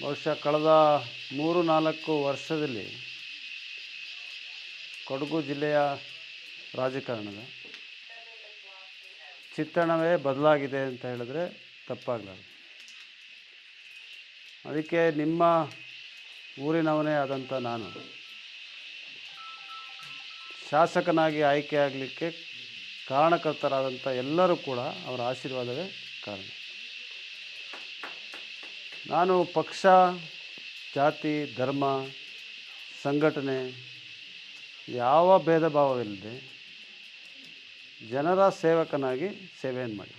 ಬಹುಶಃ ಕಳೆದ ಮೂರು ನಾಲ್ಕು ವರ್ಷದಲ್ಲಿ ಕೊಡಗು ಜಿಲ್ಲೆಯ ರಾಜಕಾರಣದ ಚಿತ್ರಣವೇ ಬದಲಾಗಿದೆ ಅಂತ ಹೇಳಿದ್ರೆ ತಪ್ಪಾಗಲಾರದು. ಅದಕ್ಕೆ ನಿಮ್ಮ ಊರಿನವನೇ ಆದಂಥ ನಾನು ಶಾಸಕನಾಗಿ ಆಯ್ಕೆಯಾಗಲಿಕ್ಕೆ ಕಾರಣಕರ್ತರಾದಂಥ ಎಲ್ಲರೂ ಕೂಡ ಅವರ ಆಶೀರ್ವಾದವೇ ಕಾರಣ. ನಾನು ಪಕ್ಷ, ಜಾತಿ, ಧರ್ಮ, ಸಂಘಟನೆ, ಯಾವ ಭೇದ ಭಾವವಿಲ್ಲದೆ ಜನರ ಸೇವಕನಾಗಿ ಸೇವೆಯನ್ನು ಮಾಡಿ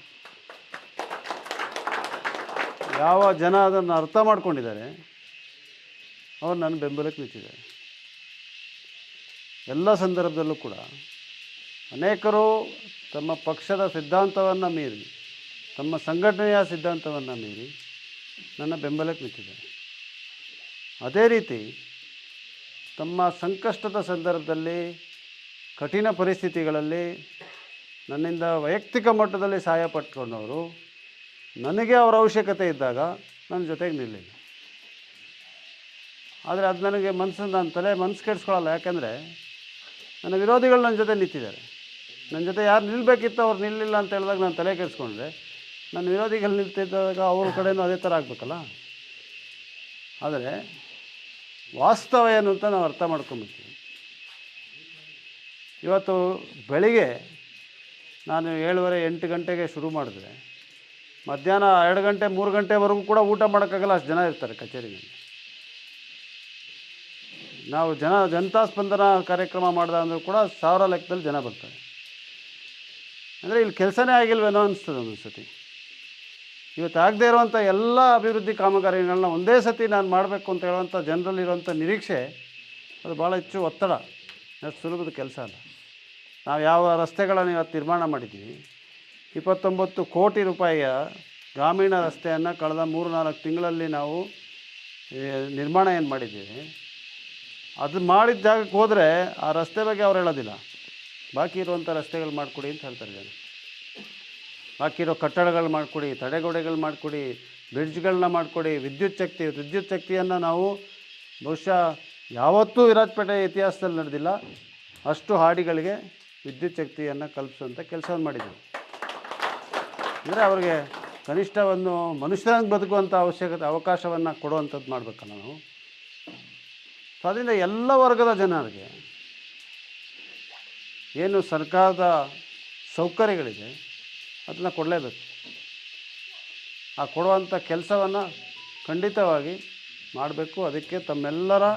ಯಾವ ಜನ ಅದನ್ನು ಅರ್ಥ ಮಾಡ್ಕೊಂಡಿದ್ದಾರೆ, ಅವ್ರು ನನ್ನ ಬೆಂಬಲಕ್ಕೆ ನಿಂತಿದ್ದಾರೆ. ಎಲ್ಲ ಸಂದರ್ಭದಲ್ಲೂ ಕೂಡ ಅನೇಕರು ತಮ್ಮ ಪಕ್ಷದ ಸಿದ್ಧಾಂತವನ್ನು ಮೀರಿ, ತಮ್ಮ ಸಂಘಟನೆಯ ಸಿದ್ಧಾಂತವನ್ನು ಮೀರಿ ನನ್ನ ಬೆಂಬಲಕ್ಕೆ ನಿಂತಿದ್ದಾರೆ. ಅದೇ ರೀತಿ ತಮ್ಮ ಸಂಕಷ್ಟದ ಸಂದರ್ಭದಲ್ಲಿ, ಕಠಿಣ ಪರಿಸ್ಥಿತಿಗಳಲ್ಲಿ ನನ್ನಿಂದ ವೈಯಕ್ತಿಕ ಮಟ್ಟದಲ್ಲಿ ಸಹಾಯ ಪಟ್ಕೊಂಡವರು ನನಗೆ ಅವರ ಅವಶ್ಯಕತೆ ಇದ್ದಾಗ ನನ್ನ ಜೊತೆಗೆ ನಿಲ್ಲಿಲ್ಲ. ಆದರೆ ಅದು ನನಗೆ ಮನಸ್ಸು ನಾನು ತಲೆ ಮನಸ್ಸು ಕೆಡಿಸ್ಕೊಳ್ಳಲ್ಲ ಯಾಕೆಂದರೆ ನನ್ನ ವಿರೋಧಿಗಳು ನನ್ನ ಜೊತೆ ನಿಂತಿದ್ದಾರೆ. ನನ್ನ ಜೊತೆ ಯಾರು ನಿಲ್ಲಬೇಕಿತ್ತು ಅವ್ರು ನಿಲ್ಲಿಲ್ಲ ಅಂತ ಹೇಳಿದಾಗ ನಾನು ತಲೆ ಕೆಡಿಸ್ಕೊಂಡ್ರೆ ನನ್ನ ವಿರೋಧಿಗಳು ನಿಲ್ತಿದ್ದಾಗ ಅವ್ರ ಕಡೆಯೂ ಅದೇ ಥರ ಆಗಬೇಕಲ್ಲ? ಆದರೆ ವಾಸ್ತವ ಏನು ಅಂತ ನಾವು ಅರ್ಥ ಮಾಡ್ಕೊಂಬಿಡ್ತೀವಿ ಇವತ್ತು ಬೆಳಿಗ್ಗೆ ನಾನು ಏಳುವರೆ ಎಂಟು ಗಂಟೆಗೆ ಶುರು ಮಾಡಿದ್ರೆ ಮಧ್ಯಾಹ್ನ ಎರಡು ಗಂಟೆ, ಮೂರು ಗಂಟೆವರೆಗೂ ಕೂಡ ಊಟ ಮಾಡೋಕ್ಕಾಗಲ್ಲ, ಅಷ್ಟು ಜನ ಇರ್ತಾರೆ ಕಚೇರಿನಲ್ಲಿ ನಾವು ಜನ, ಜನತಾ ಸ್ಪಂದನ ಕಾರ್ಯಕ್ರಮ ಮಾಡಿದ ಅಂದರೂ ಕೂಡ ಸಾವಿರ ಲೆಕ್ಕದಲ್ಲಿ ಜನ ಬರ್ತಾರೆ. ಅಂದರೆ ಇಲ್ಲಿ ಕೆಲಸನೇ ಆಗಿಲ್ವೇನೋ ಅನಿಸ್ತದೆ ಒಂದೊಂದು ಸತಿ ಇವತ್ತು ಆಗದೇ ಇರುವಂಥ ಎಲ್ಲ ಅಭಿವೃದ್ಧಿ ಕಾಮಗಾರಿಗಳನ್ನ ಒಂದೇ ಸತಿ ನಾನು ಮಾಡಬೇಕು ಅಂತ ಹೇಳುವಂಥ ಜನರಲ್ಲಿರುವಂಥ ನಿರೀಕ್ಷೆ, ಅದು ಭಾಳ ಹೆಚ್ಚು ಒತ್ತಡ, ಅಷ್ಟು ಸುಲಭದ ಕೆಲಸ ಅಲ್ಲ. ನಾವು ಯಾವ ರಸ್ತೆಗಳನ್ನು ಇವತ್ತು ನಿರ್ಮಾಣ ಮಾಡಿದ್ದೀವಿ, ಇಪ್ಪತ್ತೊಂಬತ್ತು ಕೋಟಿ ರೂಪಾಯಿಯ ಗ್ರಾಮೀಣ ರಸ್ತೆಯನ್ನು ಕಳೆದ ಮೂರು ನಾಲ್ಕು ತಿಂಗಳಲ್ಲಿ ನಾವು ನಿರ್ಮಾಣ ಏನು ಮಾಡಿದ್ದೀವಿ. ಅದು ಮಾಡಿದ ಜಾಗಕ್ಕೆ ಹೋದರೆ ಆ ರಸ್ತೆ ಬಗ್ಗೆ ಅವ್ರು ಹೇಳೋದಿಲ್ಲ. ಬಾಕಿ ಇರುವಂಥ ರಸ್ತೆಗಳು ಮಾಡಿಕೊಡಿ ಅಂತ ಹೇಳ್ತಾರೆ ಜನ. ಬಾಕಿ ಇರೋ ಕಟ್ಟಡಗಳು ಮಾಡಿಕೊಡಿ, ತಡೆಗೋಡೆಗಳು ಮಾಡಿಕೊಡಿ, ಬ್ರಿಡ್ಜ್ಗಳನ್ನ ಮಾಡಿಕೊಡಿ, ವಿದ್ಯುತ್ ಶಕ್ತಿ, ವಿದ್ಯುತ್ ಶಕ್ತಿಯನ್ನು ನಾವು ಬಹುಶಃ ಯಾವತ್ತೂ ವಿರಾಜಪೇಟೆ ಇತಿಹಾಸದಲ್ಲಿ ನಡೆದಿಲ್ಲ. ಅಷ್ಟು ಹಾಡಿಗಳಿಗೆ ವಿದ್ಯುತ್ ಶಕ್ತಿಯನ್ನು ಕಲ್ಪಿಸುವಂಥ ಕೆಲಸವನ್ನು ಮಾಡಿದ್ದೆವು ಅಂದರೆ ಅವರಿಗೆ ಕನಿಷ್ಠ ಒಂದು ಮನುಷ್ಯರಂಗೆ ಬದುಕುವಂಥ ಅವಶ್ಯಕತೆ, ಅವಕಾಶವನ್ನು ಕೊಡುವಂಥದ್ದು ಮಾಡಬೇಕಲ್ಲ ನಾವು. ಸೊ ಅದರಿಂದ ಎಲ್ಲ ವರ್ಗದ ಜನರಿಗೆ ಏನು ಸರ್ಕಾರದ ಸೌಕರ್ಯಗಳಿದೆ ಅದನ್ನ ಕೊಡಲೇಬೇಕು. ಆ ಕೊಡುವಂಥ ಕೆಲಸವನ್ನು ಖಂಡಿತವಾಗಿ ಮಾಡಬೇಕು. ಅದಕ್ಕೆ ತಮ್ಮೆಲ್ಲರ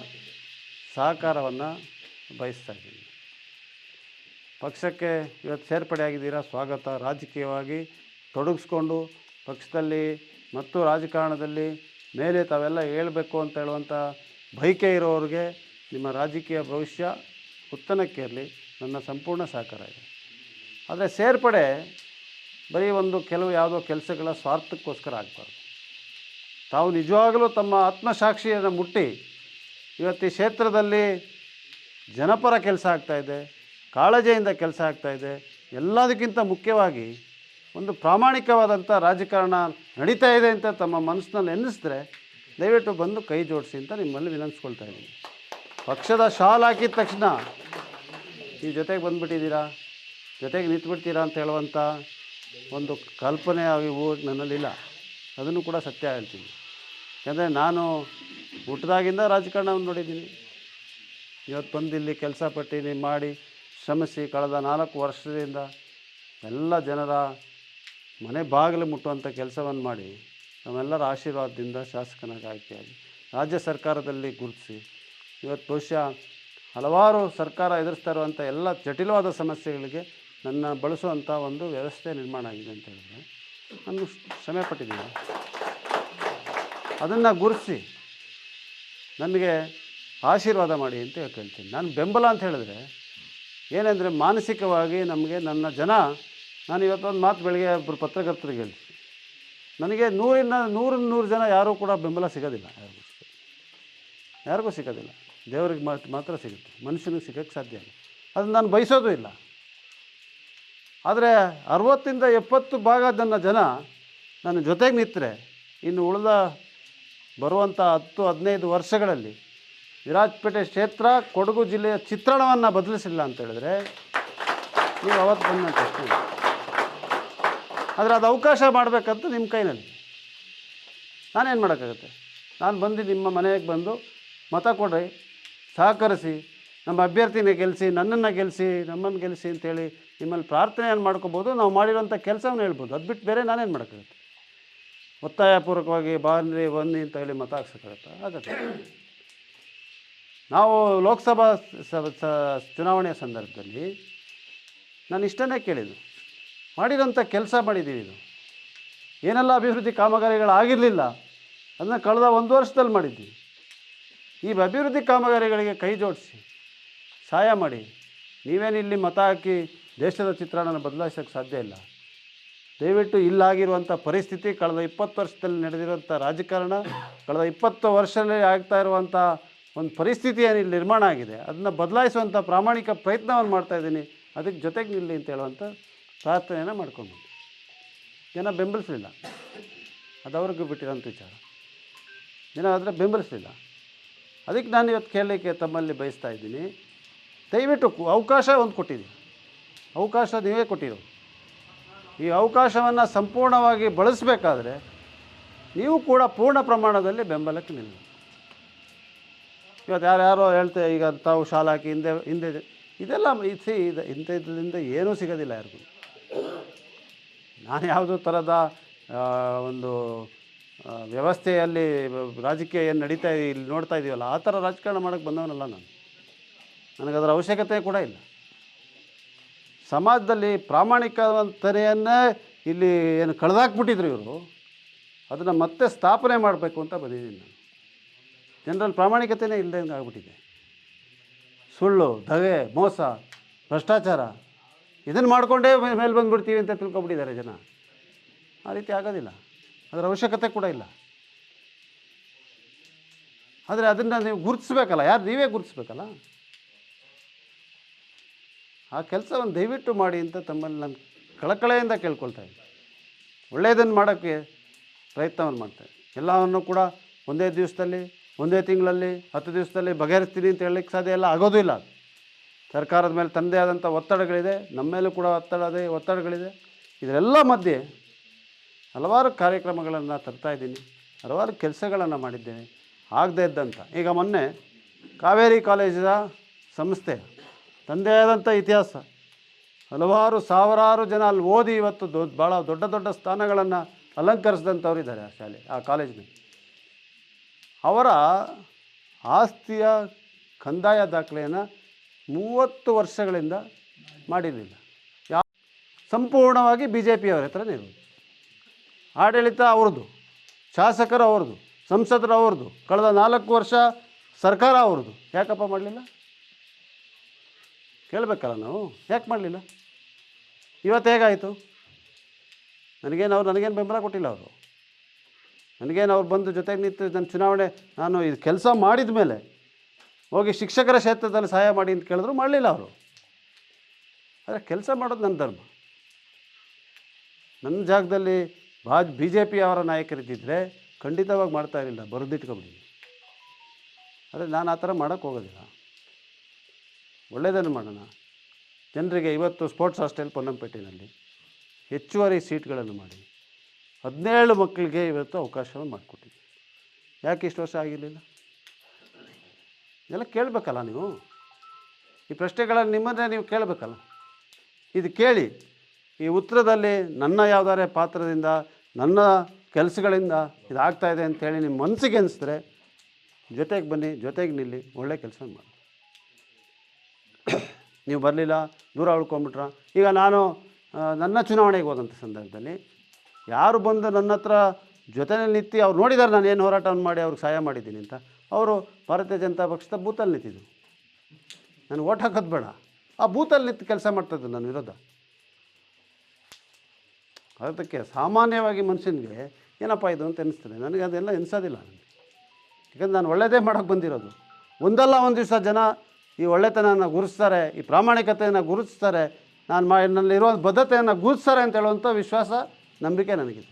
ಸಹಕಾರವನ್ನು ಬಯಸ್ತಾ ಇದ್ದೀನಿ. ಪಕ್ಷಕ್ಕೆ ಇವತ್ತು ಸೇರ್ಪಡೆಯಾಗಿದ್ದೀರಾ ಸ್ವಾಗತ. ರಾಜಕೀಯವಾಗಿ ತೊಡಗಿಸ್ಕೊಂಡು ಪಕ್ಷದಲ್ಲಿ ಮತ್ತು ರಾಜಕಾರಣದಲ್ಲಿ ಮೇಲೆ ತಾವೆಲ್ಲ ಹೇಳಬೇಕು ಅಂತ ಹೇಳುವಂಥ ಬಯಕೆ ಇರೋರಿಗೆ ನಿಮ್ಮ ರಾಜಕೀಯ ಭವಿಷ್ಯ ಉತ್ತನಕ್ಕೇರಲಿ. ನನ್ನ ಸಂಪೂರ್ಣ ಸಹಕಾರ ಇದೆ. ಆದರೆ ಸೇರ್ಪಡೆ ಬರೀ ಒಂದು ಕೆಲವು ಯಾವುದೋ ಕೆಲಸಗಳ ಸ್ವಾರ್ಥಕ್ಕೋಸ್ಕರ ಆಗಬಾರ್ದು. ತಾವು ನಿಜವಾಗಲೂ ತಮ್ಮ ಆತ್ಮಸಾಕ್ಷಿಯನ್ನು ಮುಟ್ಟಿ ಇವತ್ತು ಈ ಕ್ಷೇತ್ರದಲ್ಲಿ ಜನಪರ ಕೆಲಸ ಆಗ್ತಾಯಿದೆ ಕಾಳಜಿಯಿಂದ ಕೆಲಸ ಆಗ್ತಾಯಿದೆ ಎಲ್ಲದಕ್ಕಿಂತ ಮುಖ್ಯವಾಗಿ ಒಂದು ಪ್ರಾಮಾಣಿಕವಾದಂಥ ರಾಜಕಾರಣ ನಡೀತಾ ಇದೆ ಅಂತ ತಮ್ಮ ಮನಸ್ಸಿನಲ್ಲಿ ಎನ್ನಿಸಿದ್ರೆ ದಯವಿಟ್ಟು ಬಂದು ಕೈ ಜೋಡಿಸಿ ಅಂತ ನಿಮ್ಮಲ್ಲಿ ವಿನಂತಿಸ್ಕೊಳ್ತಾ ಇದ್ದೀನಿ. ಪಕ್ಷದ ಶಾಲ್ ಹಾಕಿದ ತಕ್ಷಣ ನೀವು ಜೊತೆಗೆ ಬಂದುಬಿಟ್ಟಿದ್ದೀರಾ? ಜೊತೆಗೆ ನಿಂತ್ಬಿಡ್ತೀರಾ ಅಂತ ಹೇಳುವಂಥ ಒಂದು ಕಲ್ಪನೆ ನನ್ನಲ್ಲಿ ನನ್ನಲ್ಲಿಲ್ಲ. ಅದನ್ನು ಕೂಡ ಸತ್ಯ ಹೇಳ್ತೀನಿ. ಯಾಕಂದರೆ ನಾನು ಹುಟ್ಟಿದಾಗಿಂದ ರಾಜಕಾರಣವನ್ನು ನೋಡಿದ್ದೀನಿ. ಇವತ್ತು ಬಂದು ಇಲ್ಲಿ ಕೆಲಸ ಪಟ್ಟಿನಿ, ಮಾಡಿ, ಶ್ರಮಿಸಿ, ಕಳೆದ ನಾಲ್ಕು ವರ್ಷದಿಂದ ಎಲ್ಲ ಜನರ ಮನೆ ಬಾಗಿಲು ಮುಟ್ಟುವಂಥ ಕೆಲಸವನ್ನು ಮಾಡಿ, ನಮ್ಮೆಲ್ಲರ ಆಶೀರ್ವಾದದಿಂದ ಶಾಸಕನಾಗಿ ಆಯ್ಕೆಯಾಗಿ ರಾಜ್ಯ ಸರ್ಕಾರದಲ್ಲಿ ಗುರುತಿಸಿ, ಇವತ್ತು ಬಹುಶಃ ಹಲವಾರು ಸರ್ಕಾರ ಎದುರಿಸ್ತಾ ಇರುವಂಥ ಎಲ್ಲ ಜಟಿಲವಾದ ಸಮಸ್ಯೆಗಳಿಗೆ ನನ್ನ ಬಳಸುವಂಥ ಒಂದು ವ್ಯವಸ್ಥೆ ನಿರ್ಮಾಣ ಆಗಿದೆ ಅಂತ ಹೇಳಿದ್ರೆ ನಾನು ಶ್ರಮೆ ಪಟ್ಟಿದ್ದೀನಿ ಅದನ್ನು ಗುರುತಿಸಿ ನನಗೆ ಆಶೀರ್ವಾದ ಮಾಡಿ ಅಂತ ಕೇಳ್ತೀನಿ ನಾನು ಬೆಂಬಲ ಅಂತ ಹೇಳಿದ್ರೆ ಏನೆಂದರೆ ಮಾನಸಿಕವಾಗಿ ನಮಗೆ ನನ್ನ ಜನ, ನಾನು ಇವತ್ತೊಂದು ಮಾತು ಬೆಳಗ್ಗೆ ಒಬ್ಬರು ಪತ್ರಕರ್ತರಿಗೆ ಹೇಳಿ, ನನಗೆ ನೂರಿನ ನೂರು ನೂರು ಜನ ಯಾರೂ ಕೂಡ ಬೆಂಬಲ ಸಿಗೋದಿಲ್ಲ. ಯಾರಿಗೂ ಯಾರಿಗೂ ಸಿಗೋದಿಲ್ಲ. ದೇವರಿಗೆ ಮಾತ್ರ ಸಿಗುತ್ತೆ. ಮನುಷ್ಯನಿಗೆ ಸಿಗೋಕ್ಕೆ ಸಾಧ್ಯ ಇಲ್ಲ. ಅದನ್ನು ನಾನು ಬಯಸೋದು ಇಲ್ಲ. ಆದರೆ ಅರವತ್ತಿಂದ ಎಪ್ಪತ್ತು ಭಾಗ ನನ್ನ ಜನ ನನ್ನ ಜೊತೆಗೆ ನಿಂತರೆ, ಇನ್ನು ಉಳಿದ ಬರುವಂಥ ಹತ್ತು ಹದಿನೈದು ವರ್ಷಗಳಲ್ಲಿ ವಿರಾಜಪೇಟೆ ಕ್ಷೇತ್ರ ಕೊಡಗು ಜಿಲ್ಲೆಯ ಚಿತ್ರಣವನ್ನು ಬದಲಿಸಿಲ್ಲ ಅಂತ ಹೇಳಿದ್ರೆ ನೀವು ಅವತ್ತು ಬಂದ ಅಷ್ಟೇ ಆದರೆ ಅದು ಅವಕಾಶ ಮಾಡಬೇಕಂತ ನಿಮ್ಮ ಕೈನಲ್ಲಿ. ನಾನೇನು ಮಾಡೋಕ್ಕಾಗತ್ತೆ? ನಾನು ಬಂದು ನಿಮ್ಮ ಮನೆಗೆ ಬಂದು ಮತ ಕೊಡ್ರಿ, ಸಹಕರಿಸಿ, ನಮ್ಮ ಅಭ್ಯರ್ಥಿನ ಗೆಲ್ಲಿಸಿ ನನ್ನನ್ನು ಗೆಲ್ಲಿಸಿ ನಮ್ಮನ್ನು ಗೆಲ್ಲಿಸಿ ಅಂತೇಳಿ ನಿಮ್ಮಲ್ಲಿ ಪ್ರಾರ್ಥನೆಯನ್ನು ಮಾಡ್ಕೋಬೋದು, ನಾವು ಮಾಡಿರೋಂಥ ಕೆಲಸವನ್ನು ಹೇಳ್ಬೋದು. ಅದು ಬಿಟ್ಟು ಬೇರೆ ನಾನೇನು ಮಾಡೋಕ್ಕಾಗುತ್ತೆ? ಒತ್ತಾಯಪೂರ್ವಕವಾಗಿ ಬಾಂದ್ರಿ ಬನ್ನಿ ಅಂತ ಹೇಳಿ ಮತ ಹಾಕ್ಸೋಕ್ಕಾಗತ್ತಾ? ಆಗತ್ತೆ ನಾವು ಲೋಕಸಭಾ ಚುನಾವಣೆಯ ಸಂದರ್ಭದಲ್ಲಿ ನಾನು ಇಷ್ಟನ್ನೇ ಕೇಳಿದ್ದು. ಮಾಡಿರೋಂಥ ಕೆಲಸ ಮಾಡಿದ್ದೀವಿ ಇದು. ಏನೆಲ್ಲ ಅಭಿವೃದ್ಧಿ ಕಾಮಗಾರಿಗಳಾಗಿರಲಿಲ್ಲ, ಅದನ್ನ ಕಳೆದ ಒಂದು ವರ್ಷದಲ್ಲಿ ಮಾಡಿದ್ದೀವಿ ಈ ಅಭಿವೃದ್ಧಿ ಕಾಮಗಾರಿಗಳಿಗೆ ಕೈ ಜೋಡಿಸಿ, ಸಹಾಯ ಮಾಡಿ. ನೀವೇನು ಇಲ್ಲಿ ಮತ ಹಾಕಿ ದೇಶದ ಚಿತ್ರಣನ ಬದಲಾಯಿಸೋಕ್ಕೆ ಸಾಧ್ಯ ಇಲ್ಲ. ದಯವಿಟ್ಟು ಇಲ್ಲಾಗಿರುವಂಥ ಪರಿಸ್ಥಿತಿ ಕಳೆದ ಇಪ್ಪತ್ತು ವರ್ಷದಲ್ಲಿ ನಡೆದಿರುವಂಥ ರಾಜಕಾರಣ, ಕಳೆದ ಇಪ್ಪತ್ತು ವರ್ಷದಲ್ಲಿ ಆಗ್ತಾ ಇರುವಂಥ ಒಂದು ಪರಿಸ್ಥಿತಿ ಏನು ಇಲ್ಲಿ ನಿರ್ಮಾಣ ಆಗಿದೆ, ಅದನ್ನು ಬದಲಾಯಿಸುವಂಥ ಪ್ರಾಮಾಣಿಕ ಪ್ರಯತ್ನವನ್ನು ಮಾಡ್ತಾ ಇದ್ದೀನಿ. ಅದಕ್ಕೆ ಜೊತೆಗೆ ನಿಲ್ಲಿ ಅಂತ ಹೇಳುವಂಥ ಪ್ರಾರ್ಥನೆಯನ್ನು ಮಾಡ್ಕೊಂಡು ಜನ ಬೆಂಬಲಿಸಲಿಲ್ಲ. ಅದು ಅವ್ರಿಗೂ ಬಿಟ್ಟಿರೋಂಥ ವಿಚಾರ. ಜನ ಆದರೆ ಬೆಂಬಲಿಸಲಿಲ್ಲ. ಅದಕ್ಕೆ ನಾನು ಇವತ್ತು ಕೇಳಲಿಕ್ಕೆ ತಮ್ಮಲ್ಲಿ ಬಯಸ್ತಾ ಇದ್ದೀನಿ. ದಯವಿಟ್ಟು ಅವಕಾಶ ಒಂದು ಕೊಟ್ಟಿದ್ದೀನಿ. ಅವಕಾಶ ನೀವೇ ಕೊಟ್ಟಿರೋ. ಈ ಅವಕಾಶವನ್ನು ಸಂಪೂರ್ಣವಾಗಿ ಬಳಸಬೇಕಾದ್ರೆ ನೀವು ಕೂಡ ಪೂರ್ಣ ಪ್ರಮಾಣದಲ್ಲಿ ಬೆಂಬಲಕ್ಕೆ ನಿಲ್ಲ ಇವತ್ತು ಯಾರ್ಯಾರೋ ಹೇಳ್ತೆ, ಈಗ ತಾವು ಶಾಲಾಕಿ ಹಿಂದೆ ಹಿಂದೆ ಇದೆಲ್ಲ ಸಿ, ಇದು ಇಂಥದ್ರಿಂದ ಏನೂ ಸಿಗೋದಿಲ್ಲ ಯಾರಿಗೂ. ನಾನು ಯಾವುದೋ ಥರದ ಒಂದು ವ್ಯವಸ್ಥೆಯಲ್ಲಿ ರಾಜಕೀಯ ಏನು ನಡೀತಾ ಇಲ್ಲಿ ನೋಡ್ತಾ ಇದೀವಲ್ಲ, ಆ ಥರ ರಾಜಕಾರಣ ಮಾಡೋಕ್ಕೆ ಬಂದವನಲ್ಲ ನಾನು. ನನಗದರ ಅವಶ್ಯಕತೆ ಕೂಡ ಇಲ್ಲ. ಸಮಾಜದಲ್ಲಿ ಪ್ರಾಮಾಣಿಕವಂತನೆಯನ್ನೇ ಇಲ್ಲಿ ಏನು ಕಳೆದಾಕ್ಬಿಟ್ಟಿದ್ರು ಇವರು. ಅದನ್ನು ಮತ್ತೆ ಸ್ಥಾಪನೆ ಮಾಡಬೇಕು ಅಂತ ಬಂದಿದ್ದೀನಿ ನಾನು. ಜನರಲ್ಲಿ ಪ್ರಾಮಾಣಿಕತೆಯೇ ಇಲ್ಲದಂಗೆ ಆಗ್ಬಿಟ್ಟಿದೆ. ಸುಳ್ಳು ದಗೆ ಮೋಸ, ಭ್ರಷ್ಟಾಚಾರ, ಇದನ್ನು ಮಾಡಿಕೊಂಡೇ ಮೇಲೆ ಬಂದುಬಿಡ್ತೀವಿ ಅಂತ ತಿಳ್ಕೊಬಿಟ್ಟಿದ್ದಾರೆ ಜನ. ಆ ರೀತಿ ಆಗೋದಿಲ್ಲ. ಅದರ ಅವಶ್ಯಕತೆ ಕೂಡ ಇಲ್ಲ. ಆದರೆ ಅದನ್ನು ನೀವು ಗುರುತಿಸ್ಬೇಕಲ್ಲ, ಯಾರು ನೀವೇ ಗುರುತಿಸ್ಬೇಕಲ್ಲ? ಆ ಕೆಲಸವನ್ನು ದಯವಿಟ್ಟು ಮಾಡಿ ಅಂತ ತಮ್ಮಲ್ಲಿ ನಾನು ಕಳಕಳೆಯಿಂದ ಕೇಳ್ಕೊಳ್ತಾ ಇದ್ದೀನಿ ಒಳ್ಳೆಯದನ್ನು ಮಾಡೋಕ್ಕೆ ಪ್ರಯತ್ನವನ್ನು ಮಾಡ್ತೇನೆ ಎಲ್ಲವನ್ನು ಕೂಡ ಒಂದೇ ದಿವಸದಲ್ಲಿ, ಒಂದೇ ತಿಂಗಳಲ್ಲಿ, ಹತ್ತು ದಿವಸದಲ್ಲಿ ಬಗೆಹರಿಸ್ತೀನಿ ಅಂತ ಹೇಳಲಿಕ್ಕೆ ಸಾಧ್ಯ ಇಲ್ಲ, ಆಗೋದೂ ಇಲ್ಲ. ಸರ್ಕಾರದ ಮೇಲೆ ತನ್ನದೇ ಆದಂಥ ಒತ್ತಡಗಳಿದೆ, ನಮ್ಮ ಮೇಲೂ ಕೂಡ ಒತ್ತಡ ಅದೇ, ಒತ್ತಡಗಳಿದೆ. ಇದರೆಲ್ಲ ಮಧ್ಯೆ ಹಲವಾರು ಕಾರ್ಯಕ್ರಮಗಳನ್ನು ತರ್ತಾ ಇದ್ದೀನಿ, ಹಲವಾರು ಕೆಲಸಗಳನ್ನು ಮಾಡಿದ್ದೇನೆ, ಆಗದೇ ಇದ್ದಂಥ. ಈಗ ಮೊನ್ನೆ ಕಾವೇರಿ ಕಾಲೇಜಿನ ಸಂಸ್ಥೆ ತಂದೇ ಆದಂಥ ಇತಿಹಾಸ. ಹಲವಾರು ಸಾವಿರಾರು ಜನ ಅಲ್ಲಿ ಓದಿ ಇವತ್ತು ದೊಡ್ಡ ಭಾಳ ದೊಡ್ಡ ದೊಡ್ಡ ಸ್ಥಾನಗಳನ್ನು ಅಲಂಕರಿಸಿದಂಥವ್ರು ಇದ್ದಾರೆ ಆ ಶಾಲೆ, ಆ ಕಾಲೇಜಿನಲ್ಲಿ. ಅವರ ಆಸ್ತಿಯ ಕಂದಾಯ ದಾಖಲೆಯನ್ನು ಮೂವತ್ತು ವರ್ಷಗಳಿಂದ ಮಾಡಿರಲಿಲ್ಲ. ಯಾ, ಸಂಪೂರ್ಣವಾಗಿ ಬಿ ಜೆ ಪಿಯವರ ಹತ್ರ ಇರೋದು. ಆಡಳಿತ ಅವ್ರದ್ದು, ಶಾಸಕರು ಅವ್ರದ್ದು, ಸಂಸದರು ಅವ್ರದ್ದು, ಕಳೆದ ನಾಲ್ಕು ವರ್ಷ ಸರ್ಕಾರ ಅವ್ರದ್ದು. ಯಾಕಪ್ಪ ಮಾಡಲಿಲ್ಲ? ಕೇಳಬೇಕಲ್ಲ ನಾವು? ಯಾಕೆ ಮಾಡಲಿಲ್ಲ? ಇವತ್ತು ಹೇಗಾಯಿತು? ನನಗೇನು ಅವ್ರು ನನಗೇನು ಬೆಂಬಲ ಕೊಟ್ಟಿಲ್ಲ ಅವರು? ನನಗೇನು ಅವ್ರು ಬಂದು ಜೊತೆಗೆ ನಿಂತು ನನ್ನ ಚುನಾವಣೆ ನಾನು ಇದು ಕೆಲಸ ಮಾಡಿದ ಮೇಲೆ ಹೋಗಿ ಶಿಕ್ಷಕರ ಕ್ಷೇತ್ರದಲ್ಲಿ ಸಹಾಯ ಮಾಡಿ ಅಂತ ಕೇಳಿದ್ರು ಮಾಡಲಿಲ್ಲ ಅವರು. ಆದರೆ ಕೆಲಸ ಮಾಡೋದು ನನ್ನ ಧರ್ಮ. ನನ್ನ ಜಾಗದಲ್ಲಿ ಬಾಜ್ ಬಿ ಜೆ ಪಿ ಅವರ ನಾಯಕರಿದ್ದಿದ್ದರೆ ಖಂಡಿತವಾಗಿ ಮಾಡ್ತಾ ಇರಲಿಲ್ಲ, ಬರೆದಿಟ್ಕೊಬಿಡಿ. ಆದರೆ ನಾನು ಆ ಥರ ಮಾಡೋಕ್ಕೆ ಹೋಗೋದಿಲ್ಲ. ಒಳ್ಳೆಯದನ್ನು ಮಾಡೋಣ. ಜನರಿಗೆ ಇವತ್ತು ಸ್ಪೋರ್ಟ್ಸ್ ಹಾಸ್ಟೆಲ್ ಪೊನ್ನಂಪೇಟೆಯಲ್ಲಿ ಹೆಚ್ಚುವರಿ ಸೀಟ್ಗಳನ್ನು ಮಾಡಿ. ಹದಿನೇಳು ಮಕ್ಕಳಿಗೆ ಇವತ್ತು ಅವಕಾಶವನ್ನು ಮಾಡಿಕೊಟ್ಟಿದ್ದೀವಿ ಯಾಕೆ ಇಷ್ಟು ವರ್ಷ ಆಗಿರಲಿಲ್ಲ? ಇದೆಲ್ಲ ಕೇಳಬೇಕಲ್ಲ ನೀವು? ಈ ಪ್ರಶ್ನೆಗಳನ್ನು ನಿಮ್ಮನ್ನೇ ನೀವು ಕೇಳಬೇಕಲ್ಲ? ಇದು ಕೇಳಿ, ಈ ಉತ್ತರದಲ್ಲಿ ನನ್ನ ಯಾವುದಾದ್ರೆ ಪಾತ್ರದಿಂದ, ನನ್ನ ಕೆಲಸಗಳಿಂದ ಇದಾಗ್ತಾಯಿದೆ ಅಂತೇಳಿ ನಿಮ್ಮ ಮನಸ್ಸಿಗೆ ಅನಿಸಿದ್ರೆ ಜೊತೆಗೆ ಬನ್ನಿ, ಜೊತೆಗೆ ನಿಲ್ಲಿ, ಒಳ್ಳೆ ಕೆಲಸ ಮಾಡಿ. ನೀವು ಬರಲಿಲ್ಲ, ದೂರ ಉಳ್ಕೊಂಬಿಟ್ರ ಈಗ ನಾನು ನನ್ನ ಚುನಾವಣೆಗೆ ಹೋದಂಥ ಸಂದರ್ಭದಲ್ಲಿ ಯಾರು ಬಂದು ನನ್ನ ಹತ್ರ ಜೊತೆಯಲ್ಲಿ ನಿಂತು ಅವ್ರು ನೋಡಿದಾರೆ ನಾನು ಏನು ಹೋರಾಟವನ್ನು ಮಾಡಿ ಅವ್ರಿಗೆ ಸಹಾಯ ಮಾಡಿದ್ದೀನಿ ಅಂತ. ಅವರು ಭಾರತೀಯ ಜನತಾ ಪಕ್ಷದ ಬೂತಲ್ಲಿ ನಿಂತಿದ್ದು ನಾನು ಓಟ್ ಹಾಕೋದು ಬೇಡ. ಆ ಬೂತಲ್ಲಿ ನಿಂತು ಕೆಲಸ ಮಾಡ್ತಾಯಿದ್ದು ನನ್ನ ವಿರೋಧ. ಅದಕ್ಕೆ ಸಾಮಾನ್ಯವಾಗಿ ಮನುಷ್ಯನಿಗೆ ಏನಪ್ಪ ಇದು ಅಂತ ಅನಿಸ್ತದೆ ನನಗೆ ಅದೆಲ್ಲ ಎನಿಸೋದಿಲ್ಲ ನನಗೆ. ಯಾಕಂದ್ರೆ ನಾನು ಒಳ್ಳೆಯದೇ ಮಾಡೋಕ್ಕೆ ಬಂದಿರೋದು. ಒಂದಲ್ಲ ಒಂದು ದಿವಸ ಜನ ಈ ಒಳ್ಳೆತನನ ಗುರುತಿಸ್ತಾರೆ ಈ ಪ್ರಾಮಾಣಿಕತೆಯನ್ನು ಗುರುತಿಸ್ತಾರೆ ನಾನು ಮಾ ನನ್ನಲ್ಲಿರೋ ಬದ್ಧತೆಯನ್ನು ಗುರುತಿಸ್ತಾರೆ ಅಂತ ಹೇಳುವಂಥ ವಿಶ್ವಾಸ, ನಂಬಿಕೆ ನನಗಿದೆ.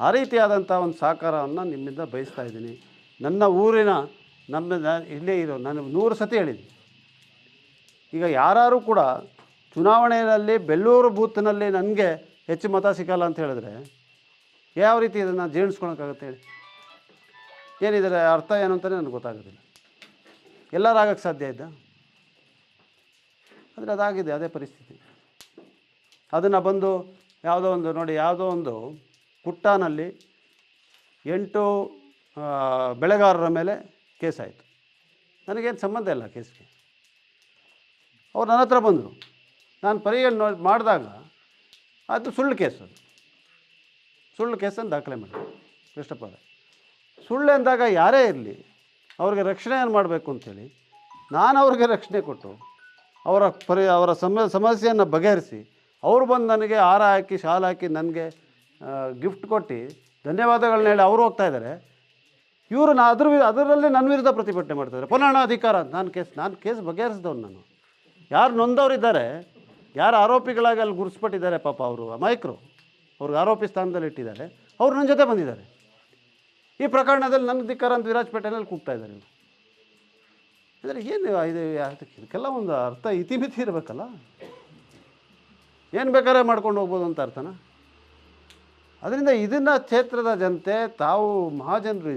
ಆ ರೀತಿಯಾದಂಥ ಒಂದು ಸಹಕಾರವನ್ನು ನಿಮ್ಮಿಂದ ಬಯಸ್ತಾ ಇದ್ದೀನಿ. ನನ್ನ ಊರಿನ, ನಮ್ಮ ಇಲ್ಲೇ ಇರೋ ನಾನು ನೂರು ಸತಿ ಹೇಳಿದ್ದೆ. ಈಗ ಯಾರು ಕೂಡ ಚುನಾವಣೆಯಲ್ಲಿ ಬೆಳ್ಳೂರು ಬೂತ್ನಲ್ಲಿ ನನಗೆ ಹೆಚ್ಚು ಮತ ಸಿಗಲ್ಲ ಅಂತ ಹೇಳಿದ್ರೆ, ಯಾವ ರೀತಿ ಇದನ್ನು ಜೀರ್ಣಿಸ್ಕೊಳಕ್ಕಾಗತ್ತೆ ಹೇಳಿ? ಏನಿದ್ರೆ ಅರ್ಥ ಏನು ಅಂತಲೇ ನನಗೆ ಗೊತ್ತಾಗೋದಿಲ್ಲ. ಎಲ್ಲರಾಗಕ್ಕೆ ಸಾಧ್ಯ ಇದ್ದ ಆದರೆ ಅದಾಗಿದೆ, ಅದೇ ಪರಿಸ್ಥಿತಿ. ಅದನ್ನು ಬಂದು ಯಾವುದೋ ಒಂದು ನೋಡಿ, ಯಾವುದೋ ಒಂದು ಕುಟ್ಟಾನಲ್ಲಿ ಎಂಟು ಬೆಳೆಗಾರರ ಮೇಲೆ ಕೇಸ್ ಆಯಿತು ನನಗೇನು ಸಂಬಂಧ ಇಲ್ಲ ಕೇಸ್ಗೆ. ಅವ್ರು ನನ್ನ ಹತ್ರ ಬಂದರು. ನಾನು ಪರಿಹಾರ ನೋಡಿ ಮಾಡಿದಾಗ ಅದು ಸುಳ್ಳು ಕೇಸ್ ಅದು. ಸುಳ್ಳು ಕೇಸನ್ನು ದಾಖಲೆ ಮಾಡಿ ಕೃಷ್ಣಪ್ಪ ಸುಳ್ಳು ಎಂದಾಗ ಯಾರೇ ಇರಲಿ ಅವ್ರಿಗೆ ರಕ್ಷಣೆಯನ್ನು ಮಾಡಬೇಕು ಅಂಥೇಳಿ ನಾನು ಅವ್ರಿಗೆ ರಕ್ಷಣೆ ಕೊಟ್ಟು ಅವರ ಪರಿ, ಅವರ ಸಮ, ಸಮಸ್ಯೆಯನ್ನು ಬಗೆಹರಿಸಿ ಅವರು ಬಂದು ನನಗೆ ಹಾರ ಹಾಕಿ, ಶಾಲು ಹಾಕಿ ನನಗೆ ಗಿಫ್ಟ್ ಕೊಟ್ಟು ಧನ್ಯವಾದಗಳನ್ನ ಹೇಳಿ ಅವರು ಹೋಗ್ತಾ ಇದ್ದಾರೆ ಇವರು ನಾ ಅದ್ರ ಅದರಲ್ಲಿ ನನ್ನ ವಿರುದ್ಧ ಪ್ರತಿಭಟನೆ ಮಾಡ್ತಾರೆ ಪುನಃ ಅಧಿಕಾರ ನಾನು ಕೇಸ್ ನಾನು ಕೇಸ್ ಬಗೆಹರಿಸಿದವನು ನಾನು. ಯಾರು ನೊಂದವರಿದ್ದಾರೆ, ಯಾರು ಆರೋಪಿಗಳಾಗಿ ಅಲ್ಲಿ ಗುರುಸ್ಪಟ್ಟಿದ್ದಾರೆ ಪಾಪ ಅವರು ಅಮಾಯಕರು ಅವ್ರಿಗೆ ಆರೋಪಿ ಸ್ಥಾನದಲ್ಲಿ ಇಟ್ಟಿದ್ದಾರೆ ಅವರು ನನ್ನ ಜೊತೆ ಬಂದಿದ್ದಾರೆ. ಈ ಪ್ರಕರಣದಲ್ಲಿ ನನ್ನ ಧಿಕ್ಕಾರ ಅಂತ ವಿರಾಜಪೇಟೆನಲ್ಲಿ ಕೂಗ್ತಾ ಇದ್ದಾರೆ ಇವರು. ಅಂದರೆ ಏನು ಇದು ಇದಕ್ಕೆಲ್ಲ ಒಂದು ಅರ್ಥ ಇತಿಮಿತಿ ಇರಬೇಕಲ್ಲ. ಏನು ಬೇಕಾದ್ರೆ ಮಾಡ್ಕೊಂಡು ಹೋಗ್ಬೋದು ಅಂತ ಅರ್ಥನ? ಅದರಿಂದ ಇದನ್ನು ಕ್ಷೇತ್ರದ ಜನತೆ, ತಾವು ಮಹಾಜನರು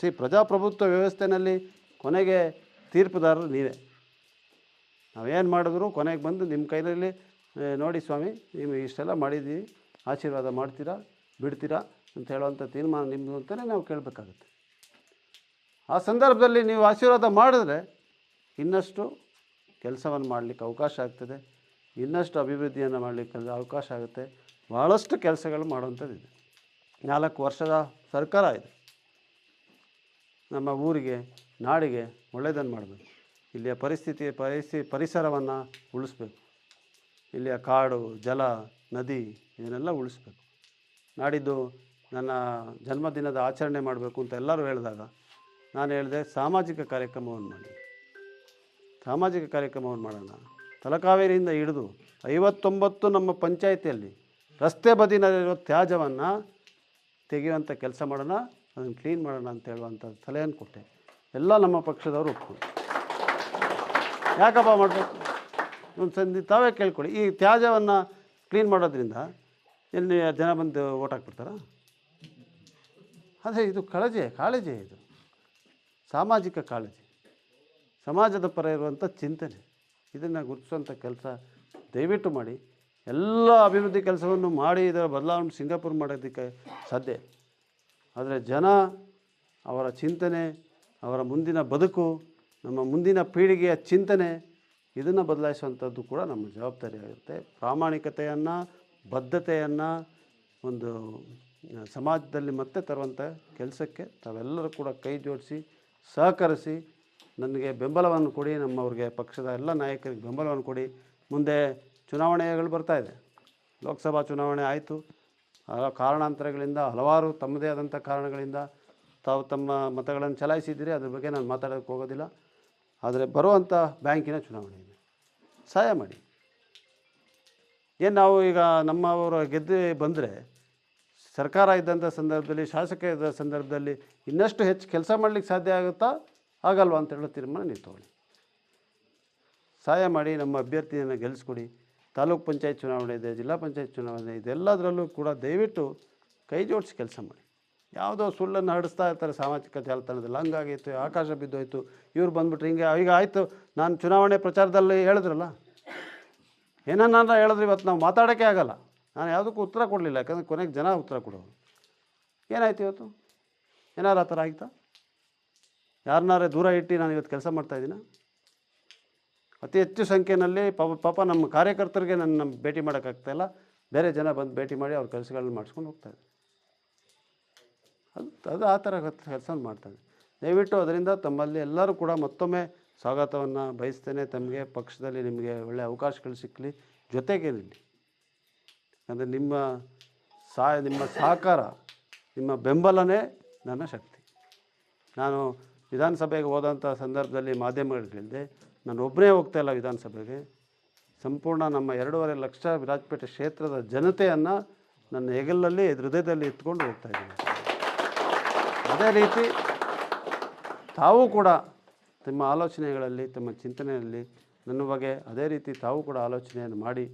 ಸಿ ಪ್ರಜಾಪ್ರಭುತ್ವ ವ್ಯವಸ್ಥೆಯಲ್ಲಿ ಕೊನೆಗೆ ತೀರ್ಪುದಾರರು ನೀವೇ. ನಾವೇನು ಮಾಡಿದ್ರು ಕೊನೆಗೆ ಬಂದು ನಿಮ್ಮ ಕೈಯಲ್ಲಿ ನೋಡಿ ಸ್ವಾಮಿ ನೀವು ಇಷ್ಟೆಲ್ಲ ಮಾಡಿದ್ದೀವಿ, ಆಶೀರ್ವಾದ ಮಾಡ್ತೀರಾ, ಬಿಡ್ತೀರಾ? ಅಂತ ಹೇಳುವಂಥ ತೀರ್ಮಾನ ನಿಮ್ಮದು ಅಂತಲೇ ನಾವು ಕೇಳಬೇಕಾಗುತ್ತೆ. ಆ ಸಂದರ್ಭದಲ್ಲಿ ನೀವು ಆಶೀರ್ವಾದ ಮಾಡಿದ್ರೆ ಇನ್ನಷ್ಟು ಕೆಲಸವನ್ನು ಮಾಡಲಿಕ್ಕೆ ಅವಕಾಶ ಆಗ್ತದೆ, ಇನ್ನಷ್ಟು ಅಭಿವೃದ್ಧಿಯನ್ನು ಮಾಡಲಿಕ್ಕೆ ಅವಕಾಶ ಆಗುತ್ತೆ. ಭಾಳಷ್ಟು ಕೆಲಸಗಳು ಮಾಡುವಂಥದ್ದಿದೆ ನಾಲ್ಕು ವರ್ಷದ ಸರ್ಕಾರ ಇದೆ. ನಮ್ಮ ಊರಿಗೆ, ನಾಡಿಗೆ ಒಳ್ಳೆಯದನ್ನು ಮಾಡಬೇಕು. ಇಲ್ಲಿಯ ಪರಿಸ್ಥಿತಿ ಪರಿಸ್ಥಿತಿ ಪರಿಸರವನ್ನು ಉಳಿಸ್ಬೇಕು. ಇಲ್ಲಿಯ ಕಾಡು, ಜಲ, ನದಿ, ಇದನ್ನೆಲ್ಲ ಉಳಿಸ್ಬೇಕು. ನಾಡಿದ್ದು ನನ್ನ ಜನ್ಮದಿನದ ಆಚರಣೆ ಮಾಡಬೇಕು ಅಂತ ಎಲ್ಲರೂ ಹೇಳಿದಾಗ ನಾನು ಹೇಳಿದೆ, ಸಾಮಾಜಿಕ ಕಾರ್ಯಕ್ರಮವನ್ನು ಮಾಡಿ. ಸಾಮಾಜಿಕ ಕಾರ್ಯಕ್ರಮವನ್ನು ಮಾಡೋಣ. ತಲಕಾವೇರಿಯಿಂದ ಹಿಡಿದು ಐವತ್ತೊಂಬತ್ತು ನಮ್ಮ ಪಂಚಾಯಿತಿಯಲ್ಲಿ ರಸ್ತೆ ಬದಿನಲ್ಲಿರುವ ತ್ಯಾಜ್ಯವನ್ನು ತೆಗೆಯುವಂಥ ಕೆಲಸ ಮಾಡೋಣ, ಅದನ್ನು ಕ್ಲೀನ್ ಮಾಡೋಣ ಅಂತ ಹೇಳುವಂಥ ಸಲಹೆಯನ್ನು ಕೊಟ್ಟೆ. ಎಲ್ಲ ನಮ್ಮ ಪಕ್ಷದವರು ಒಪ್ಕೊಂಡು ಯಾಕಪ್ಪ ಮಾಡಬೇಕು? ಒಂದು ಸಂಧಿ ತಾವೇ ಕೇಳ್ಕೊಳ್ಳಿ. ಈ ತ್ಯಾಜ್ಯವನ್ನು ಕ್ಲೀನ್ ಮಾಡೋದ್ರಿಂದ ಎಲ್ಲಿ ಜನ ಬಂದು ಓಟ್ ಹಾಕ್ಬಿಡ್ತಾರಾ? ಅದೇ ಇದು ಕಾಳಜಿ ಕಾಳಜಿ ಇದು. ಸಾಮಾಜಿಕ ಕಾಳಜಿ. ಸಮಾಜದ ಪರ ಇರುವಂಥ ಚಿಂತನೆ. ಇದನ್ನು ಗುರುತಿಸುವಂಥ ಕೆಲಸ ದಯವಿಟ್ಟು ಮಾಡಿ. ಎಲ್ಲ ಅಭಿವೃದ್ಧಿ ಕೆಲಸವನ್ನು ಮಾಡಿ ಇದರ ಬದಲಾವಣೆ ಸಿಂಗಾಪುರ್ ಮಾಡೋದಕ್ಕೆ ಸಾಧ್ಯ. ಆದರೆ ಜನ ಅವರ ಚಿಂತನೆ, ಅವರ ಮುಂದಿನ ಬದುಕು, ನಮ್ಮ ಮುಂದಿನ ಪೀಳಿಗೆಯ ಚಿಂತನೆ, ಇದನ್ನು ಬದಲಾಯಿಸುವಂಥದ್ದು ಕೂಡ ನಮ್ಮ ಜವಾಬ್ದಾರಿ ಆಗುತ್ತೆ ಪ್ರಾಮಾಣಿಕತೆಯನ್ನು, ಬದ್ಧತೆಯನ್ನು ಒಂದು ಸಮಾಜದಲ್ಲಿ ಮತ್ತೆ ತರುವಂಥ ಕೆಲಸಕ್ಕೆ ತಾವೆಲ್ಲರೂ ಕೂಡ ಕೈ ಜೋಡಿಸಿ, ಸಹಕರಿಸಿ ನನಗೆ ಬೆಂಬಲವನ್ನು ಕೊಡಿ, ನಮ್ಮವ್ರಿಗೆ ಪಕ್ಷದ ಎಲ್ಲ ನಾಯಕರಿಗೆ ಬೆಂಬಲವನ್ನು ಕೊಡಿ. ಮುಂದೆ ಚುನಾವಣೆಗಳು ಬರ್ತಾಯಿದೆ ಲೋಕಸಭಾ ಚುನಾವಣೆ ಆಯಿತು. ಕಾರಣಾಂತರಗಳಿಂದ, ಹಲವಾರು ತಮ್ಮದೇ ಆದಂಥ ಕಾರಣಗಳಿಂದ ತಾವು ತಮ್ಮ ಮತಗಳನ್ನು ಚಲಾಯಿಸಿದ್ದೀರಿ. ಅದ್ರ ಬಗ್ಗೆ ನಾನು ಮಾತಾಡೋಕ್ಕೆ ಹೋಗೋದಿಲ್ಲ. ಆದರೆ ಬರುವಂಥ ಬ್ಯಾಂಕಿನ ಚುನಾವಣೆ ಇದೆ. ಸಹಾಯ ಮಾಡಿ. ಏನು ನಾವು ಈಗ ನಮ್ಮವರು ಗೆದ್ದು ಬಂದರೆ ಸರ್ಕಾರ ಇದ್ದಂಥ ಸಂದರ್ಭದಲ್ಲಿ, ಶಾಸಕ ಇದ್ದ ಸಂದರ್ಭದಲ್ಲಿ ಇನ್ನಷ್ಟು ಹೆಚ್ಚು ಕೆಲಸ ಮಾಡಲಿಕ್ಕೆ ಸಾಧ್ಯ ಆಗುತ್ತಾ? ಆಗಲ್ವಾ ಅಂತ ಹೇಳೋ ತೀರ್ಮಾನ ನೀವು ತಗೊಳ್ಳಿ. ಸಹಾಯ ಮಾಡಿ, ನಮ್ಮ ಅಭ್ಯರ್ಥಿಯನ್ನು ಗೆಲ್ಲಿಸ್ಕೊಡಿ. ತಾಲೂಕು ಪಂಚಾಯತ್ ಚುನಾವಣೆ ಇದೆ, ಜಿಲ್ಲಾ ಪಂಚಾಯತ್ ಚುನಾವಣೆ ಇದೆಲ್ಲದರಲ್ಲೂ ಕೂಡ ದಯವಿಟ್ಟು ಕೈ ಜೋಡಿಸಿ ಕೆಲಸ ಮಾಡಿ. ಯಾವುದೋ ಸುಳ್ಳನ್ನು ಹಡಿಸ್ತಾ ಇರ್ತಾರೆ ಸಾಮಾಜಿಕ ಜಾಲತಾಣದಲ್ಲಿ. ಹಂಗಾಗಿತ್ತು, ಆಕಾಶ ಬಿದ್ದೋಯ್ತು, ಇವ್ರು ಬಂದುಬಿಟ್ರೆ, ಹಿಂಗೆ, ಈಗ ಆಯಿತು, ನಾನು ಚುನಾವಣೆ ಪ್ರಚಾರದಲ್ಲಿ ಹೇಳಿದ್ರಲ್ಲ? ಏನನ್ನ ಹೇಳಿದ್ರೆ ಇವತ್ತು ನಾವು ಮಾತಾಡೋಕ್ಕೆ ಆಗಲ್ಲ. ನಾನು ಯಾವುದಕ್ಕೂ ಉತ್ತರ ಕೊಡಲಿಲ್ಲ, ಯಾಕಂದರೆ ಕೊನೆಗೆ ಜನ ಉತ್ತರ ಕೊಡೋರು. ಏನಾಯ್ತು ಇವತ್ತು? ಏನಾರು ಆ ಥರ ಆಯ್ತಾ? ಯಾರನ್ನಾರೇ ದೂರ ಇಟ್ಟು ನಾನು ಇವತ್ತು ಕೆಲಸ ಮಾಡ್ತಾಯಿದ್ದೀನ ಅತಿ ಹೆಚ್ಚು ಸಂಖ್ಯೆಯಲ್ಲಿ ಪಾಪ ಪಾಪ ನಮ್ಮ ಕಾರ್ಯಕರ್ತರಿಗೆ ನನ್ನ ನಮ್ಮ ಭೇಟಿ ಮಾಡೋಕ್ಕಾಗ್ತಾಯಿಲ್ಲ ಬೇರೆ ಜನ ಬಂದು ಭೇಟಿ ಮಾಡಿ ಅವ್ರ ಕೆಲಸಗಳನ್ನ ಮಾಡಿಸ್ಕೊಂಡು ಹೋಗ್ತಾಯಿದ್ದಾರೆ ಅದು ಅದು ಆ ಥರ ಕೆಲಸ ಮಾಡ್ತಾರೆ ದಯವಿಟ್ಟು ಅದರಿಂದ ತಮ್ಮಲ್ಲಿ ಎಲ್ಲರೂ ಕೂಡ ಮತ್ತೊಮ್ಮೆ ಸ್ವಾಗತವನ್ನು ಬಯಸ್ತೇನೆ. ತಮಗೆ ಪಕ್ಷದಲ್ಲಿ ನಿಮಗೆ ಒಳ್ಳೆಯ ಅವಕಾಶಗಳು ಸಿಕ್ಕಲಿ. ಜೊತೆಗೆ ನಿಲ್ಲಿ ಅಂದರೆ ನಿಮ್ಮ ಸಹಾಯ, ನಿಮ್ಮ ಸಹಕಾರ, ನಿಮ್ಮ ಬೆಂಬಲನೇ ನನ್ನ ಶಕ್ತಿ. ನಾನು ವಿಧಾನಸಭೆಗೆ ಹೋದಂಥ ಸಂದರ್ಭದಲ್ಲಿ ಮಾಧ್ಯಮಗಳಿಗೆ ನಾನು ಒಬ್ಬನೇ ಹೋಗ್ತಾ ಇಲ್ಲ ವಿಧಾನಸಭೆಗೆ. ಸಂಪೂರ್ಣ ನಮ್ಮ ಎರಡೂವರೆ ಲಕ್ಷ ವಿರಾಜಪೇಟೆ ಕ್ಷೇತ್ರದ ಜನತೆಯನ್ನು ನನ್ನ ಹೆಗಲಲ್ಲಿ, ಹೃದಯದಲ್ಲಿ ಇಟ್ಕೊಂಡು ಹೋಗ್ತಾ ಇದ್ದೀನಿ. ಅದೇ ರೀತಿ ತಾವು ಕೂಡ ತಮ್ಮ ಆಲೋಚನೆಗಳಲ್ಲಿ, ತಮ್ಮ ಚಿಂತನೆಯಲ್ಲಿ ನನ್ನ ಬಗ್ಗೆ ಅದೇ ರೀತಿ ತಾವು ಕೂಡ ಆಲೋಚನೆಯನ್ನು ಮಾಡಿ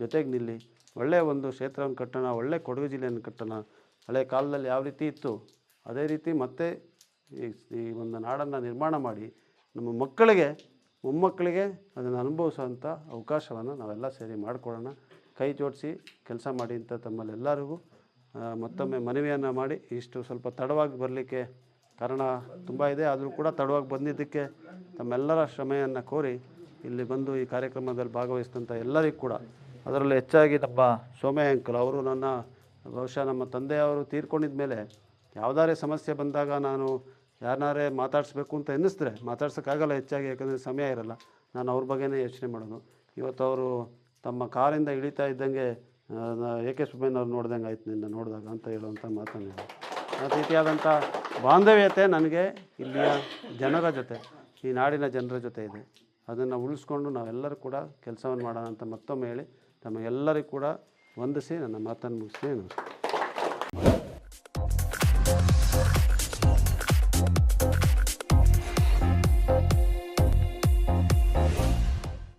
ಜೊತೆಗೆ ನಿಲ್ಲಿ. ಒಳ್ಳೆಯ ಒಂದು ಕ್ಷೇತ್ರವನ್ನು ಕಟ್ಟೋಣ ಒಳ್ಳೆಯ ಕೊಡಗು ಜಿಲ್ಲೆಯನ್ನು ಕಟ್ಟೋಣ. ಹಳೆ ಕಾಲದಲ್ಲಿ ಯಾವ ರೀತಿ ಇತ್ತು? ಅದೇ ರೀತಿ ಮತ್ತೆ ಈ ಈ ಒಂದು ನಾಡನ್ನು ನಿರ್ಮಾಣ ಮಾಡಿ ನಮ್ಮ ಮಕ್ಕಳಿಗೆ, ಮೊಮ್ಮಕ್ಕಳಿಗೆ ಅದನ್ನು ಅನುಭವಿಸುವಂಥ ಅವಕಾಶವನ್ನು ನಾವೆಲ್ಲ ಸೇರಿ ಮಾಡಿಕೊಡೋಣ ಕೈ ಜೋಡಿಸಿ ಕೆಲಸ ಮಾಡಿ ಅಂತ ತಮ್ಮಲ್ಲೆಲ್ಲರಿಗೂ ಮತ್ತೊಮ್ಮೆ ಮನವಿಯನ್ನು ಮಾಡಿ. ಇಷ್ಟು ಸ್ವಲ್ಪ ತಡವಾಗಿ ಬರಲಿಕ್ಕೆ ಕಾರಣ ತುಂಬ ಇದೆ. ಆದರೂ ಕೂಡ ತಡವಾಗಿ ಬಂದಿದ್ದಕ್ಕೆ ತಮ್ಮೆಲ್ಲರ ಶ್ರಮೆಯನ್ನು ಕೋರಿ ಇಲ್ಲಿ ಬಂದು ಈ ಕಾರ್ಯಕ್ರಮದಲ್ಲಿ ಭಾಗವಹಿಸಿದಂಥ ಎಲ್ಲರಿಗೂ ಕೂಡ ಅದರಲ್ಲೂ ಹೆಚ್ಚಾಗಿ ನಮ್ಮ ಸೋಮಯ್ಯ ಅಂಕಲ್ ಅವರು ನನ್ನ ಬಹುಶಃ ನಮ್ಮ ತಂದೆಯವರು ತೀರ್ಕೊಂಡಿದ ಮೇಲೆ ಯಾವುದಾದ್ರೆ ಸಮಸ್ಯೆ ಬಂದಾಗ ನಾನು ಯಾರನ್ನಾರೇ ಮಾತಾಡಿಸ್ಬೇಕು ಅಂತ ಎನ್ನಿಸಿದ್ರೆ ಮಾತಾಡ್ಸೋಕ್ಕಾಗಲ್ಲ ಹೆಚ್ಚಾಗಿ, ಯಾಕಂದರೆ ಸಮಯ ಇರಲ್ಲ. ನಾನು ಅವ್ರ ಬಗ್ಗೆನೇ ಯೋಚನೆ ಮಾಡೋದು. ಇವತ್ತು ಅವರು ತಮ್ಮ ಕಾರಿಂದ ಇಳಿತಾ ಇದ್ದಂಗೆ ಎ ಕೆ ಸುಬ್ಬಯ್ಯನವ್ರು ನೋಡ್ದಂಗೆ ಆಯ್ತು ನಿನ್ನ ನೋಡಿದಾಗ ಅಂತ ಹೇಳುವಂಥ ಮಾತನ್ನು. ಆ ರೀತಿಯಾದಂಥ ಬಾಂಧವ್ಯತೆ ನನಗೆ, ಇಲ್ಲಿಯ ಜನರ ಜೊತೆ, ಈ ನಾಡಿನ ಜನರ ಜೊತೆ ಇದೆ. ಅದನ್ನು ಉಳಿಸ್ಕೊಂಡು ನಾವೆಲ್ಲರೂ ಕೂಡ ಕೆಲಸವನ್ನು ಮಾಡೋಣ ಅಂತ ಮತ್ತೊಮ್ಮೆ ಹೇಳಿ ತಮಗೆಲ್ಲರಿಗೂ ಕೂಡ ವಂದಿಸಿ ನನ್ನ ಮಾತನ್ನು ಮುಗಿಸ್ತೀನಿ. ನಮಸ್ಕಾರ